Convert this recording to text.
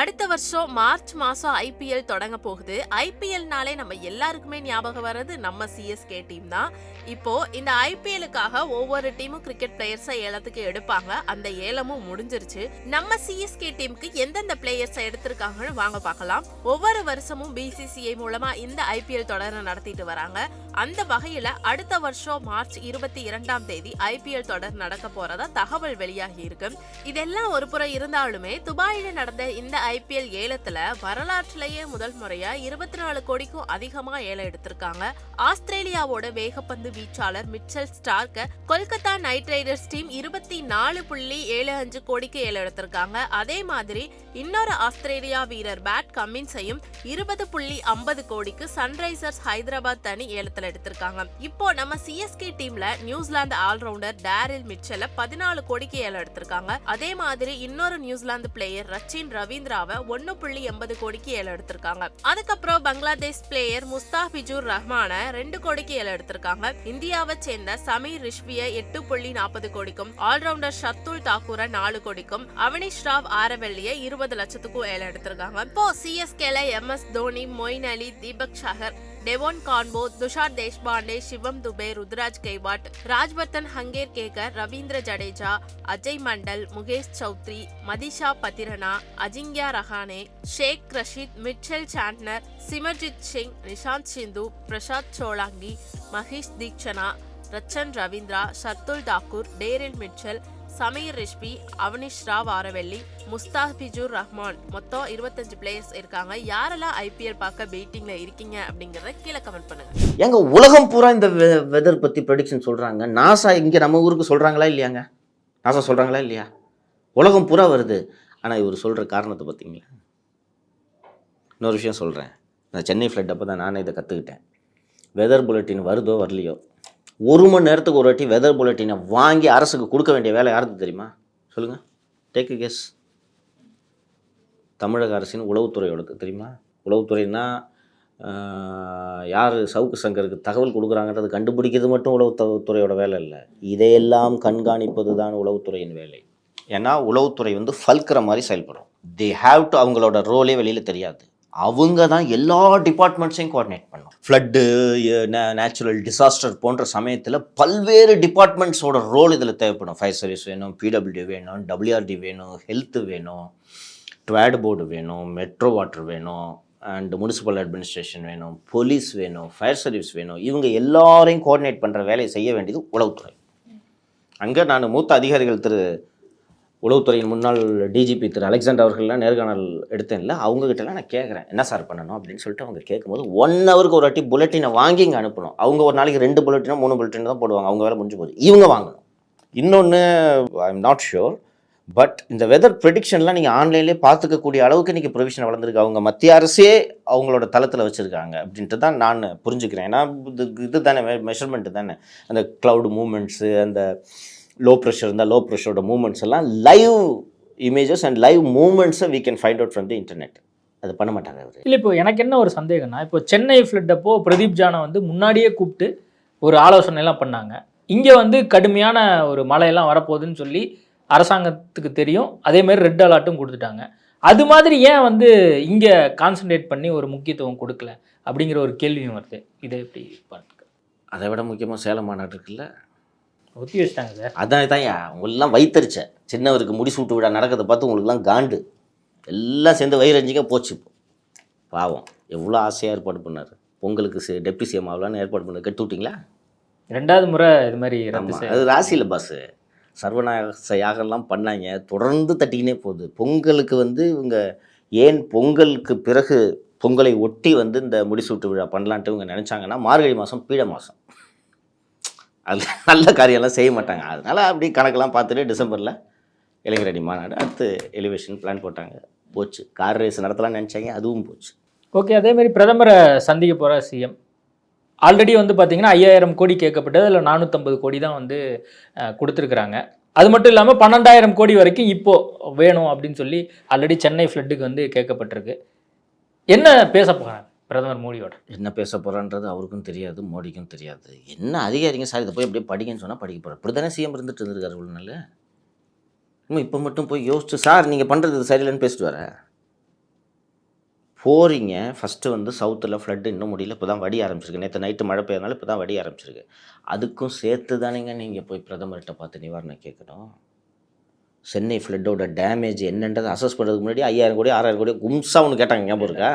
அடுத்த வருஷம் மார்ச் மாசம் ஐபிஎல் தொடங்க போகுது. ஐபிஎல்னாலே நம்ம எல்லாருக்குமே ஞாபகம் வர்றது நம்ம சிஎஸ்கே டீம் தான். இப்போ இந்த ஐபிஎலுக்காக ஒவ்வொரு டீமும் கிரிக்கெட் பிளேயர்ஸை ஏலத்துக்கு எடுப்பாங்க. அந்த ஏலமும் முடிஞ்சிருச்சு. நம்ம சிஎஸ்கே டீமுக்கு எந்தெந்த பிளேயர்ஸை எடுத்திருக்காங்கன்னு வாங்க பார்க்கலாம். ஒவ்வொரு வருஷமும் பிசிசிஐ மூலமா இந்த ஐபிஎல் தொடரை நடத்திட்டு வராங்க. அந்த வகையில அடுத்த வருஷம் மார்ச் இருபத்தி இரண்டாம் தேதி ஐபிஎல் தொடர் நடக்க போறதா தகவல் வெளியாகி இருக்கு. இதெல்லாம் ஒரு புறம் இருந்தாலுமே துபாயில நடந்த இந்த ஐபிஎல் ஏலத்துல வரலாற்றிலேயே முதல் முறையா இருபத்தி நாலு கோடிக்கும் அதிகமா ஏலம் எடுத்திருக்காங்க. ஆஸ்திரேலியாவோட வேகப்பந்து வீச்சாளர் மிச்சல் ஸ்டார்க்க கொல்கத்தா நைட் ரைடர்ஸ் டீம் இருபத்தி நாலு புள்ளி ஏழு அஞ்சு கோடிக்கு ஏலம் எடுத்திருக்காங்க. அதே மாதிரி இன்னொரு ஆஸ்திரேலியா வீரர் பேட் கம்மின்ஸையும் இருபது புள்ளி ஐம்பது கோடிக்கு சன்ரைசர்ஸ் ஹைதராபாத் அணி ஏலத்துல எடுத்திருக்காங்க. இப்போ நம்ம சிஎஸ்கே டீம்ல நியூசிலாந்து ஆல்ரவுண்டர் டேரில் மிச்சல பதினாலு கோடிக்கு ஏலம் எடுத்திருக்காங்க. அதே மாதிரி இன்னொரு நியூசிலாந்து பிளேயர் ரச்சின் இந்தியாவை ஒன்னு புள்ளி எண்பது கோடிக்கு ஏலம் எடுத்திருக்காங்க. அதுக்கப்புறம் பங்களாதேஷ் பிளேயர் முஸ்தாபிஜூர் ரஹ்மான ரெண்டு கோடிக்கு ஏலம் எடுத்திருக்காங்க. இந்தியாவை சேர்ந்த சமீர் ரிஷ்விய எட்டு புள்ளி நாற்பது கோடிக்கும் ஆல்ரவுண்டர் ஷத்துல் தாக்கூரை நாலு கோடிக்கும் அவனிஷ் ராவ் ஆரவெல்லிய இருபது லட்சத்துக்கும் ஏலம் எடுத்திருக்காங்க. இப்போ சிஎஸ்கேல M S Dhoni Moeen Ali Deepak Chahar Devon Conway Tushar Deshpande Shivam Dube Ruturaj Gaikwad Rajvardhan Hangargekar Ravindra Jadeja Ajay Mandal Mukesh Choudhary Matheesha Pathirana Ajinkya Rahane Shaik Rasheed Mitchell Santner Simarjeet Singh Nishant Sindhu Prasad Solanki Maheesh Theekshana Rachin Ravindra Shardul Thakur Daryl Mitchell Sameer Rizvi Avanish Rao Aravelly Mustafizur Rahman. மொத்தம் இருபத்தஞ்சு players இருக்காங்க. யாரெல்லாம் IPL பார்க்க வெயிட்டிங்ல இருக்கீங்க அப்படிங்கறத கீழே comment பண்ணுங்க. எங்க உலகம் பூரா இந்த வெதர் பற்றி ப்ரெடிக்ஷன் சொல்கிறாங்க நாசா இங்கே நம்ம ஊருக்கு சொல்கிறாங்களா இல்லையாங்க? நாசா சொல்கிறாங்களா இல்லையா? உலகம் பூரா வருது. ஆனால் இவர் சொல்கிற காரணத்தை பார்த்தீங்களா இன்னொரு விஷயம் சொல்கிறேன் நான் சென்னை ஃப்ளட் அப்போ தான் நானே இதை கற்றுக்கிட்டேன் வெதர் புல்லட்டின் வருதோ வரலையோ? ஒரு மணி நேரத்துக்கு ஒரு வாட்டி வெதர் புல்லட்டினை வாங்கி அரசுக்கு கொடுக்க வேண்டிய வேலை யாருக்கு தெரியுமா? சொல்லுங்கள் டேக் கெஸ் தமிழக அரசின் உளவுத்துறையோடது தெரியுமா? உளவுத்துறைனா யார் சவுக்கு சங்கருக்கு தகவல் கொடுக்குறாங்கன்றது கண்டுபிடிக்கிறது மட்டும் உளவுத்துறையோட வேலை இல்லை. இதையெல்லாம் கண்காணிப்பது தான் உளவுத்துறையின் வேலை. ஏன்னா உளவுத்துறை வந்து ஃபல்கிற மாதிரி செயல்படும். தே ஹாவ் டு அவங்களோட ரோலே வெளியில் தெரியாது. அவங்க தான் எல்லா டிபார்ட்மெண்ட்ஸையும் கோஆர்டினேட் பண்ணும். ஃப்ளட்டு நேச்சுரல் டிசாஸ்டர் போன்ற சமயத்தில் பல்வேறு டிபார்ட்மெண்ட்ஸோட ரோல் இதில் தேவைப்படும். ஃபயர் சர்வீஸ் வேணும் பிடபிள்யூ வேணும் டபிள்யூஆர்டி வேணும் ஹெல்த்து வேணும் ட்வேட் போர்டு வேணும் மெட்ரோ வாட்டர் வேணும் அண்ட் முனிசிபல் அட்மினிஸ்ட்ரேஷன் வேணும் போலீஸ் வேணும் ஃபயர் சர்வீஸ் வேணும். இவங்க எல்லாரையும் கோஆர்டினேட் பண்ணுற வேலையை செய்ய வேண்டியது உளவுத்துறை. அங்கே நான் மூத்த அதிகாரிகள் திரு உளவுத்துறையின் முன்னாள் டிஜிபி திரு அலெக்சாண்டர் அவர்கள்லாம் நேர்காணல் எடுத்தேன்ல அவங்ககிட்டலாம் நான் கேட்குறேன் என்ன சார் பண்ணணும்? அப்படின்னு சொல்லிட்டு அவங்க கேட்கும்போது ஒன் ஹவருக்கு ஒரு வாட்டி புல்லட்டினை வாங்கி இங்கே அனுப்பணும். அவங்க ஒரு நாளைக்கு ரெண்டு புல்லட்டினோ மூணு புல்லட்டினோ தான் போடுவாங்க. அவங்க வேலை முடிஞ்சு போகுது. இவங்க வாங்கணும். இன்னொன்று I am not sure but இந்த வெதர் ப்ரெடிக்ஷன்லாம் நீங்கள் ஆன்லைன்லேயே பார்த்துக்கக்கூடிய அளவுக்கு இன்றைக்கி ப்ரொவிஷன் வளர்ந்துருக்கு. அவங்க மத்திய அரசே அவங்களோட தளத்தில் வச்சுருக்காங்க அப்படின்ட்டு தான் நான் புரிஞ்சுக்கிறேன். ஏன்னா இது இது தானே மெஷர்மெண்ட்டு தானே. அந்த க்ளவுட் மூமெண்ட்ஸு அந்த லோ ப்ரெஷர் இருந்தால் லோ ப்ரெஷரோட மூமெண்ட்ஸ் எல்லாம் லைவ் இமேஜஸ் அண்ட் லைவ் மூமெண்ட்ஸை we can find out from the internet அது பண்ண மாட்டாங்க அவர் இல்லை இப்போ எனக்கு என்ன ஒரு சந்தேகம்னா இப்போ சென்னை ஃப்ளட் அப்போ பிரதீப் ஜானை வந்து முன்னாடியே கூப்பிட்டு ஒரு ஆலோசனை எல்லாம் பண்ணாங்க. இங்கே வந்து கடுமையான ஒரு மழையெல்லாம் வரப்போகுதுன்னு சொல்லி அரசாங்கத்துக்கு தெரியும். அதே மாதிரி ரெட் அலர்ட்டும் கொடுத்துட்டாங்க. அது மாதிரி ஏன் வந்து இங்கே கான்சென்ட்ரேட் பண்ணி ஒரு முக்கியத்துவம் கொடுக்கல? அப்படிங்கிற ஒரு கேள்வியும் வருது. இதை எப்படி பார்த்துக்க அதை விட முக்கியமாக சேலம் மாநாடு இருக்குல்ல? ஒத்தி வச்சிட்டாங்க சார் அதான் தான்யா உங்களெல்லாம் வைத்தறிச்ச. சின்னவருக்கு முடிசூட்டு விழா நடக்கிறத பார்த்து உங்களுக்குலாம் காண்டு. எல்லாம் சேர்ந்து வயிறஞ்சிக்க போச்சு பாவம் எவ்வளோ ஆசையாக ஏற்பாடு பண்ணார். பொங்கலுக்கு சி டெப்டி சிஎம் ஆகலான்னு ஏற்பாடு பண்ண கெட்டு விட்டிங்களா? ரெண்டாவது முறை இது மாதிரி அது ராசியில் பாஸு சர்வநாயக யாகம்லாம் பண்ணாங்க தொடர்ந்து தட்டிக்கினே போகுது. பொங்கலுக்கு வந்து இவங்க ஏன் பொங்கலுக்கு பிறகு பொங்கலை ஒட்டி வந்து இந்த முடிசூட்டு விழா பண்ணலான்ட்டு இவங்க நினச்சாங்கன்னா மார்கழி மாதம் பீட மாதம் அது நல்ல காரியம்லாம் செய்ய மாட்டாங்க. அதனால் அப்படி கணக்கெல்லாம் பார்த்துட்டு டிசம்பரில் இளைஞரடி மாநாடு அடுத்து எலிவேஷன் பிளான் போட்டாங்க. போச்சு. கார் ரேஸ் நடத்தலாம்னு நினச்சாங்க. அதுவும் போச்சு. ஓகே அதேமாதிரி பிரதமரை சந்திக்க போகிற சிஎம் ஆல்ரெடி வந்து பார்த்திங்கன்னா ஐயாயிரம் கோடி கேட்கப்பட்டது. அதில் நானூற்றம்பது கோடி தான் வந்து கொடுத்துருக்குறாங்க. அது மட்டும் இல்லாமல் பன்னெண்டாயிரம் கோடி வரைக்கும் இப்போது வேணும் அப்படின்னு சொல்லி ஆல்ரெடி சென்னை ஃப்ளட்டுக்கு வந்து கேட்கப்பட்டிருக்கு. என்ன பேச போகிறாங்க பிரதமர் மோடியோட. என்ன பேச போகிறான்றது அவருக்கும் தெரியாது மோடிக்கும் தெரியாது. என்ன அதிகாரிங்க சார்? இதை போய் அப்படியே படிங்கன்னு சொன்னால் படிக்க போகிறார் இப்படி தானே சிஎம் இருந்துட்டு இருந்திருக்காரு இவ்வளோ நாள்? இன்னும் இப்போ மட்டும் போய் யோசிச்சு சார் நீங்கள் பண்ணுறது சரியில்லைன்னு பேசிட்டு வர. போறீங்க. ஃபஸ்ட்டு வந்து சவுத்தில் ஃப்ளட் இன்னும் முடியல. இப்போ தான் வடி ஆரம்பிச்சிருக்கு. நேற்று நைட்டு மழை பெய்யறதுனால இப்போ தான் வடி ஆரம்பிச்சிருக்கு. அதுக்கும் சேர்த்து தானேங்க நீங்கள் போய் பிரதமர்கிட்ட பார்த்து நிவாரணம் கேட்கணும்? சென்னை ஃப்ளட்டோட டேமேஜ் என்னன்றதை அசஸ் பண்ணுறதுக்கு முன்னாடி ஐயாயிரம் கோடி ஆறாயிரம் கோடி கும்சா ஒன்று கேட்டாங்க. ஞாபகம் இருக்கா?